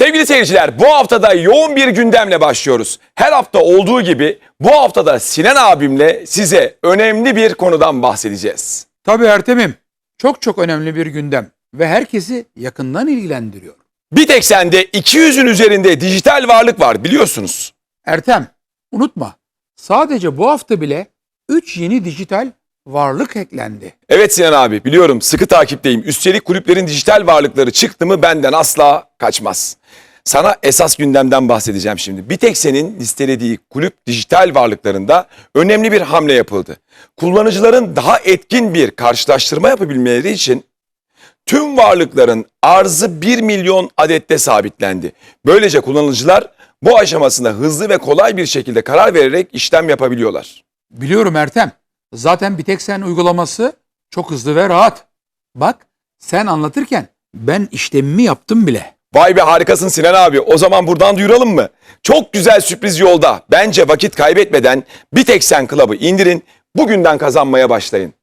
Sevgili seyirciler bu haftada yoğun bir gündemle başlıyoruz. Her hafta olduğu gibi bu haftada Sinan abimle size önemli bir konudan bahsedeceğiz. Tabii Ertem'im. Çok çok önemli bir gündem ve herkesi yakından ilgilendiriyor. Biteksen'de 200'ün üzerinde dijital varlık var biliyorsunuz. Ertem, unutma. Sadece bu hafta bile 3 yeni dijital varlık eklendi. Evet Sinan abi biliyorum sıkı takipteyim. Üstelik kulüplerin dijital varlıkları çıktı mı benden asla kaçmaz. Sana esas gündemden bahsedeceğim şimdi. Biteksen'in listelediği kulüp dijital varlıklarında önemli bir hamle yapıldı. Kullanıcıların daha etkin bir karşılaştırma yapabilmeleri için tüm varlıkların arzı 1 milyon adette sabitlendi. Böylece kullanıcılar bu aşamasında hızlı ve kolay bir şekilde karar vererek işlem yapabiliyorlar. Biliyorum Ertem. Zaten Biteksen uygulaması çok hızlı ve rahat. Bak sen anlatırken ben işlemimi yaptım bile. Vay be harikasın Sinan abi. O zaman buradan duyuralım mı? Çok güzel sürpriz yolda. Bence vakit kaybetmeden Biteksen Club'ı indirin. Bugünden kazanmaya başlayın.